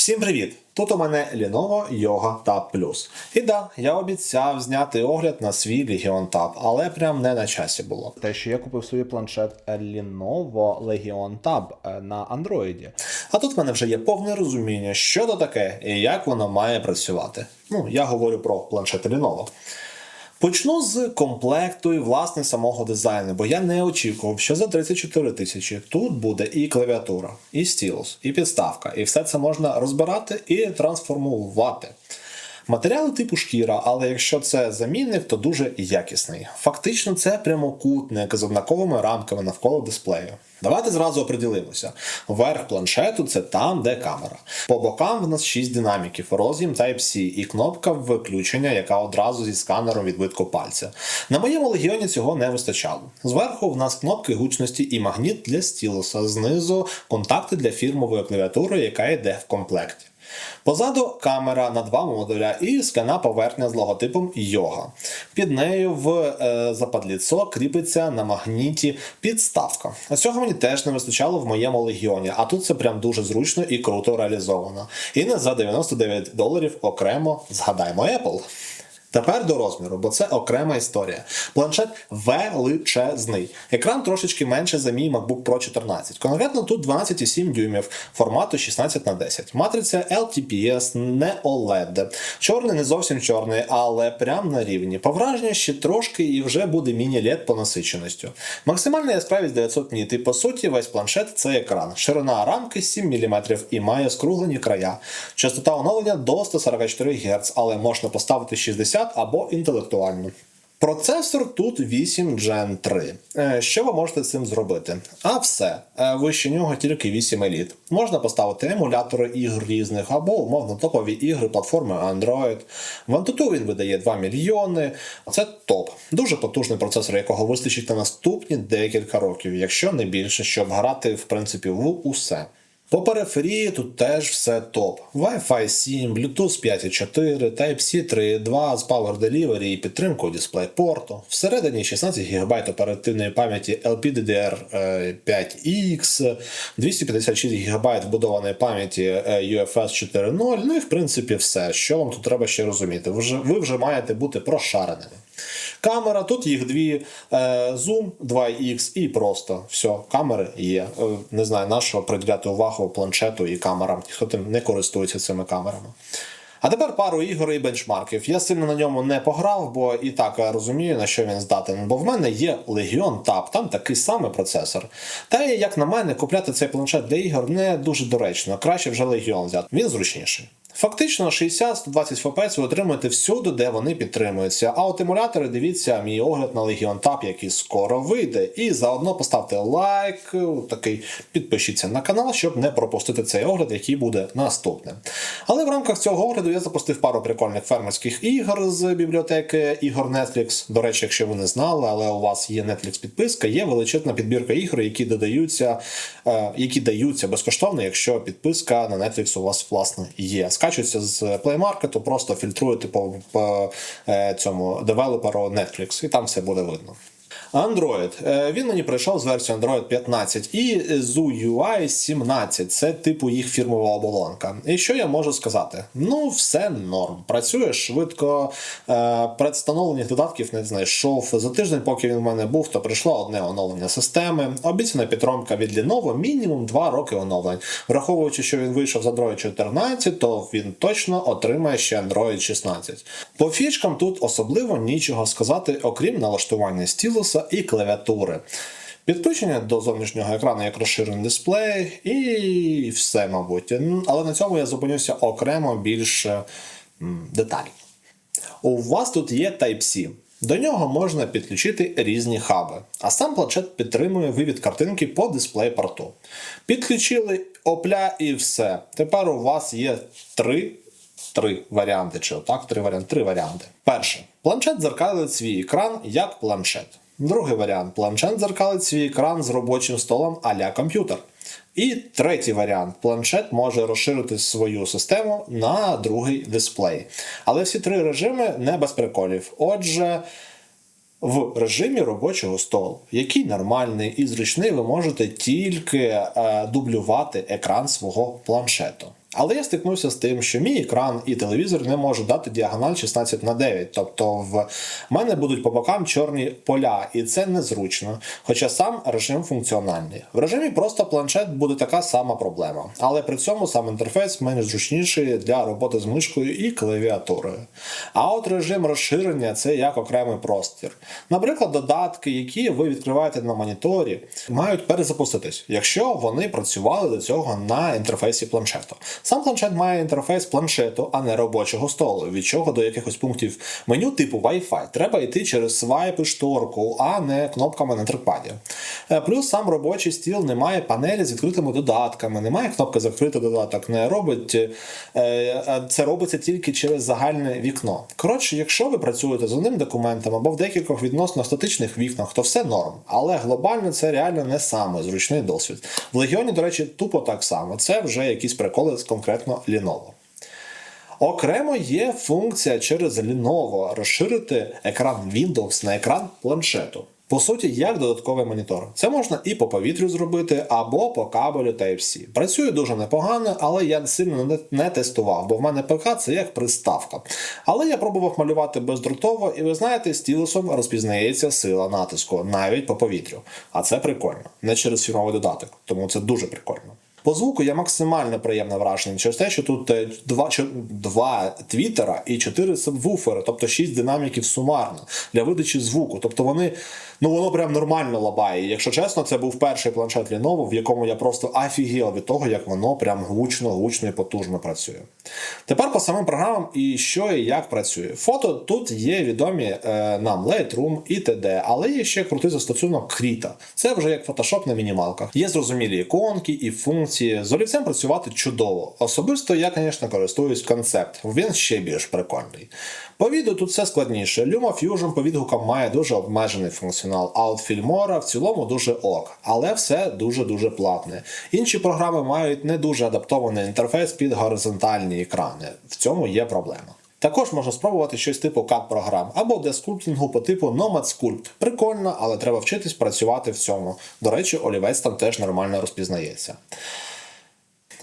Всім привіт! Тут у мене Lenovo Yoga Tab Plus. І да, я обіцяв зняти огляд на свій Legion Tab, але прям не на часі було. Те, що я купив собі планшет Lenovo Legion Tab е, на Android. А тут в мене вже є повне розуміння, що то таке і як воно має працювати. Ну, я говорю про планшет Lenovo. Почну з комплекту і власне самого дизайну, бо я не очікував, що за 34 тисячі тут буде і клавіатура, і стілус, і підставка, і все це можна розбирати і трансформувати. Матеріали типу шкіра, але якщо це замінник, то дуже якісний. Фактично, це прямокутник з однаковими рамками навколо дисплею. Давайте зразу оприділимося. Верх планшету це там, де камера. По бокам в нас 6 динаміків, роз'єм Type-C і кнопка виключення, яка одразу зі сканером відбитку пальця. На моєму легіоні цього не вистачало. Зверху в нас кнопки гучності і магніт для стілуса. Знизу контакти для фірмової клавіатури, яка йде в комплекті. Позаду камера на два модуля і скляна поверхня з логотипом Йога. Під нею в е, западліцо кріпиться на магніті підставка. Цього мені теж не вистачало в моєму легіоні, а тут це прям дуже зручно і круто реалізовано. І не за 99 доларів окремо згадаємо Apple. Тепер до розміру, бо це окрема історія. Планшет величезний. Екран трошечки менше за мій MacBook Pro 14. Конкретно тут 12,7 дюймів формату 16 на 10. Матриця LTPS, не OLED. Чорний не зовсім чорний, але прям на рівні. По враженню ще трошки і вже буде міні-LED по насиченості. Максимальна яскравість 900 ніт. І по суті, весь планшет це екран. Ширина рамки 7 мм і має скруглені края. Частота оновлення до 144 Гц, але можна поставити 60 або інтелектуальну. Процесор тут 8 Gen 3. Е, Що ви можете з цим зробити? А все. Е, Вище нього тільки 8 еліт. Можна поставити емулятори ігр різних або умовно топові ігри платформи Android. В Antutu він видає 2 мільйони. Це топ. Дуже потужний процесор, якого вистачить на наступні декілька років, якщо не більше, щоб грати в принципі в усе. По периферії тут теж все топ. Wi-Fi 7, Bluetooth 5.4, Type-C 3.2 з Power Delivery і підтримкою DisplayPort. Всередині 16 ГБ оперативної пам'яті LPDDR5X, 256 ГБ вбудованої пам'яті е, UFS 4.0. Ну і в принципі все. Що вам тут треба ще розуміти? Ви вже, ви вже маєте бути прошареними. Камера, тут їх дві, е, зум 2X і просто все, камери є. Е, Не знаю, на що приділяти увагу планшету і камерам, хто тим не користується цими камерами. А тепер пару ігор і бенчмарків. Я сильно на ньому не пограв, бо і так розумію, на що він здатен. Бо в мене є Legion Tab, там такий самий процесор. Та як на мене, купляти цей планшет для ігор не дуже доречно. Краще вже Legion взяти. Він зручніший. Фактично 60-120 FPS ви отримуєте всюди, де вони підтримуються. А от емулятори дивіться мій огляд на Legion Tab, який скоро вийде. І заодно поставте лайк, такий підпишіться на канал, щоб не пропустити цей огляд, який буде наступним. Але в рамках цього огляду я запустив пару прикольних фермерських ігор з бібліотеки ігор Netflix. До речі, якщо ви не знали, але у вас є Netflix підписка, є величезна підбірка ігор, які додаються, е, які даються безкоштовно, якщо підписка на Netflix у вас власне є. Скачується з Play Market, просто фільтруєте по, по е, цьому девелоперу Netflix, і там все буде видно. Android. Е, Він мені прийшов з версією Android 15 і ZUI 17. Це типу їх фірмова оболонка. І що я можу сказати? Ну, все норм. Працює швидко. Е, Предстановлених додатків не знайшов. За тиждень, поки він в мене був, то прийшло одне оновлення системи. Обіцяна підтримка від Lenovo мінімум 2 роки оновлень. Враховуючи, що він вийшов з Android 14, то він точно отримає ще Android 16. По фішкам тут особливо нічого сказати, окрім налаштування стілуса і клавіатури. Підключення до зовнішнього екрану як розширений дисплей, і все, мабуть. Але на цьому я зупинюся окремо більше м, деталей. У вас тут є Type-C. До нього можна підключити різні хаби, а сам планшет підтримує вивід картинки по дисплей порту. Підключили опля і все. Тепер у вас є три, три варіанти, чи отак, три варіанти, три варіанти. Перше, планшет дзеркалить свій екран як планшет. Другий варіант планшет дзеркалить свій екран з робочим столом а-ля комп'ютер. І третій варіант планшет може розширити свою систему на другий дисплей. Але всі три режими не без приколів. Отже, в режимі робочого столу, який нормальний і зручний, ви можете тільки е, дублювати екран свого планшету. Але я стикнувся з тим, що мій екран і телевізор не можуть дати діагональ 16 на 9. Тобто в мене будуть по бокам чорні поля, і це незручно. Хоча сам режим функціональний. В режимі просто планшет буде така сама проблема. Але при цьому сам інтерфейс менш зручніший для роботи з мишкою і клавіатурою. А от режим розширення це як окремий простір. Наприклад, додатки, які ви відкриваєте на моніторі, мають перезапуститись, якщо вони працювали до цього на інтерфейсі планшету. Сам планшет має інтерфейс планшету, а не робочого столу, від чого до якихось пунктів меню типу Wi-Fi треба йти через свайп і шторку, а не кнопками на трекпаді. Е, Плюс сам робочий стіл не має панелі з відкритими додатками, немає кнопки закрити додаток, не робить е, е, це робиться тільки через загальне вікно. Коротше, якщо ви працюєте з одним документом або в декількох відносно статичних вікнах, то все норм. Але глобально це реально не саме зручний досвід. В Легіоні, до речі, тупо так само. Це вже якісь приколи з конкретно Lenovo. Окремо є функція через Lenovo розширити екран Windows на екран планшету. По суті, як додатковий монітор. Це можна і по повітрю зробити, або по кабелю Type-C. Працює дуже непогано, але я сильно не, не тестував, бо в мене ПК це як приставка. Але я пробував малювати бездротово, і ви знаєте, стілусом розпізнається сила натиску навіть по повітрю. А це прикольно, не через фірмовий додаток, тому це дуже прикольно. По звуку я максимально приємно вражений через те, що тут е, два, два твітера і чотири сабвуфери, тобто шість динаміків сумарно для видачі звуку. Тобто вони, ну воно прям нормально лабає. Якщо чесно, це був перший планшет Lenovo, в якому я просто офігел від того, як воно прям гучно, гучно і потужно працює. Тепер по самим програмам і що і як працює. Фото тут є відомі е, нам Lightroom і т.д., але є ще крутий застосунок Krita. Це вже як Photoshop на мінімалках. Є зрозумілі іконки і функції. З олівцем працювати чудово. Особисто я, звісно, користуюсь концепт. Він ще більш прикольний. По відео тут все складніше. LumaFusion по відгукам має дуже обмежений функціонал, а от Filmora в цілому дуже ок, але все дуже-дуже платне. Інші програми мають не дуже адаптований інтерфейс під горизонтальні екрани. В цьому є проблема. Також можна спробувати щось типу CAD-програм або дескульптингу по типу Nomad Sculpt. Прикольно, але треба вчитись працювати в цьому. До речі, олівець там теж нормально розпізнається.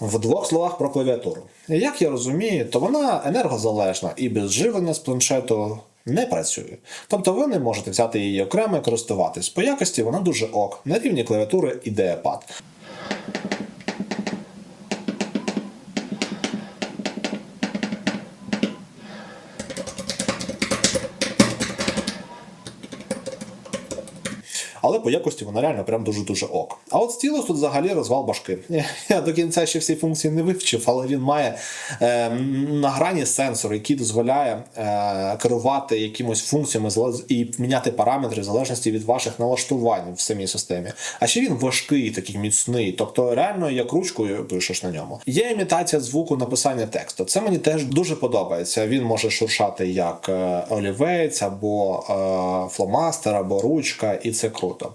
В двох словах про клавіатуру. Як я розумію, то вона енергозалежна і без живлення з планшету не працює. Тобто ви не можете взяти її окремо і користуватись. По якості вона дуже ок. На рівні клавіатури ідеапад. Але по якості вона реально прям дуже-дуже ок. А от стілус тут взагалі розвал башки. Я, я до кінця ще всі функції не вивчив, але він має е, на грані сенсор, який дозволяє е, керувати якимось функціями і міняти параметри в залежності від ваших налаштувань в самій системі. А ще він важкий, такий міцний, тобто реально як ручкою пишеш на ньому. Є імітація звуку написання тексту. Це мені теж дуже подобається. Він може шуршати як е, олівець або е, фломастер, або ручка, і це круто.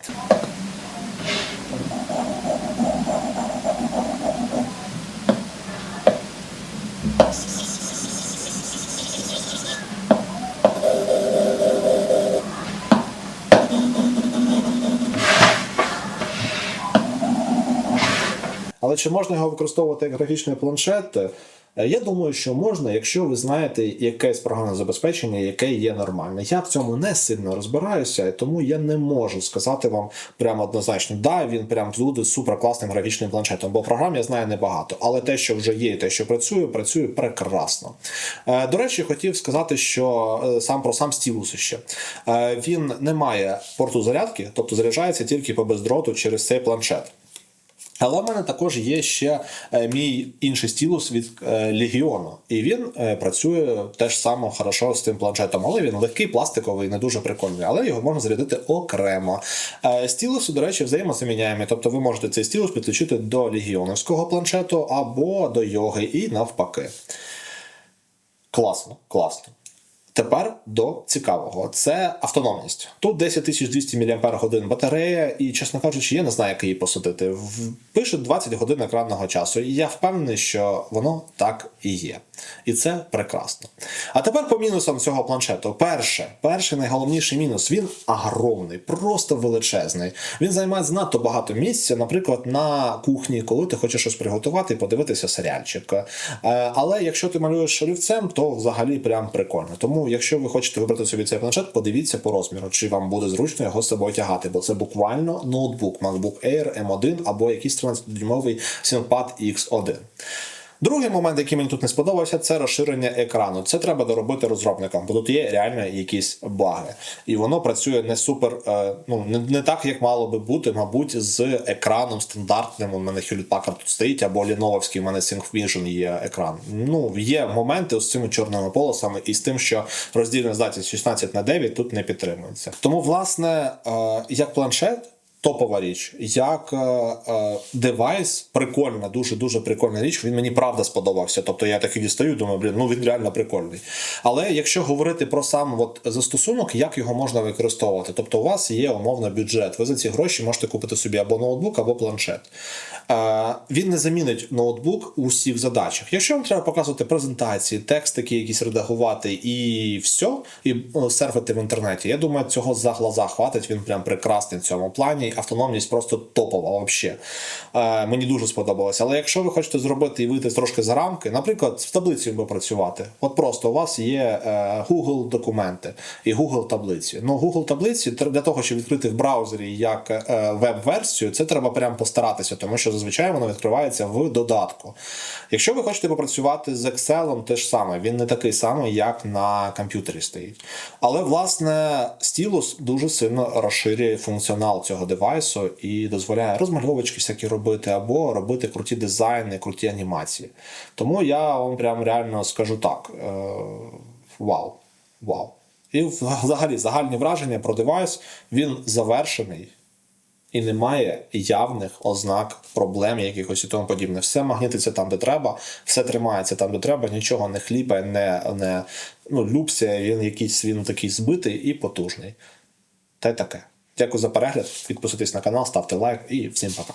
Але чи можна його використовувати як графічний планшет? Е, Я думаю, що можна, якщо ви знаєте якесь програмне забезпечення, яке є нормальне. Я в цьому не сильно розбираюся, тому я не можу сказати вам прямо однозначно, да, він прям буде суперкласним графічним планшетом, бо програм я знаю небагато. Але те, що вже є, те, що працює, працює прекрасно. Е, До речі, хотів сказати, що е, сам про сам стілус ще він не має порту зарядки, тобто заряджається тільки по бездроту через цей планшет. Але в мене також є ще е, мій інший стілус від е, Легіону, і він е, працює теж само хорошо з цим планшетом, але він легкий, пластиковий, не дуже прикольний, але його можна зарядити окремо. Стілуси, до речі, взаємозаміняємі. Тобто ви можете цей стілус підключити до легіоновського планшету або до йоги, і навпаки. Класно, класно. Тепер до цікавого: це автономність. Тут 10200 мАч батарея, і, чесно кажучи, я не знаю, як її посадити. Пише 20 годин екранного часу, і я впевнений, що воно так і є. І це прекрасно. А тепер по мінусам цього планшету. Перше, перший найголовніший мінус він огромний, просто величезний. Він займає занадто багато місця, наприклад, на кухні, коли ти хочеш щось приготувати і подивитися серіальчик. Е, Але якщо ти малюєш шрифцем, то взагалі прям прикольно. Тому, якщо ви хочете вибрати собі цей планшет, подивіться по розміру, чи вам буде зручно його з собою тягати, бо це буквально ноутбук MacBook Air M1 або якийсь 13-дюймовий ThinkPad X1. Другий момент, який мені тут не сподобався, це розширення екрану. Це треба доробити розробникам, бо тут є реально якісь баги. І воно працює не супер, е, ну не, не так, як мало би бути, мабуть, з екраном стандартним. У мене Hewlett Packard тут стоїть, або Lenovo'вський, у мене ThinkVision є екран. Ну, є моменти з цими чорними полосами і з тим, що роздільна здатність 16 на 9 тут не підтримується. Тому, власне, е, як планшет. Топова річ, як е, е, девайс, прикольна, дуже дуже прикольна річ. Він мені правда сподобався. Тобто я так і дістаю, думаю, блін, ну він реально прикольний. Але якщо говорити про сам от застосунок, як його можна використовувати, тобто у вас є умовно бюджет, ви за ці гроші можете купити собі або ноутбук, або планшет. Він не замінить ноутбук у всіх задачах. Якщо вам треба показувати презентації, текстики якісь редагувати і все, і серфити в інтернеті, я думаю, цього за глаза хватить. Він прям прекрасний в цьому плані. Автономність просто топова взагалі. Е, мені дуже сподобалося. Але якщо ви хочете зробити і вийти трошки за рамки, наприклад, в таблиці би працювати. От просто у вас є е, Google документи і Google таблиці. Ну, Google таблиці для того, щоб відкрити в браузері як е, веб-версію, це треба прям постаратися, тому що зазвичай воно відкривається в додатку. Якщо ви хочете попрацювати з Excel, те ж саме, він не такий самий, як на комп'ютері стоїть. Але власне стілус дуже сильно розширює функціонал цього девайсу і дозволяє розмальовочки всякі робити, або робити круті дизайни, круті анімації. Тому я вам прям реально скажу так: е, вау, вау. І взагалі загальні враження про девайс він завершений і немає явних ознак проблем якихось і тому подібне. Все магнітиться там, де треба, все тримається там, де треба, нічого не хліпає, не, не ну, любся, він якийсь він такий збитий і потужний. Та й таке. Дякую за перегляд. Підписуйтесь на канал, ставте лайк і всім пока.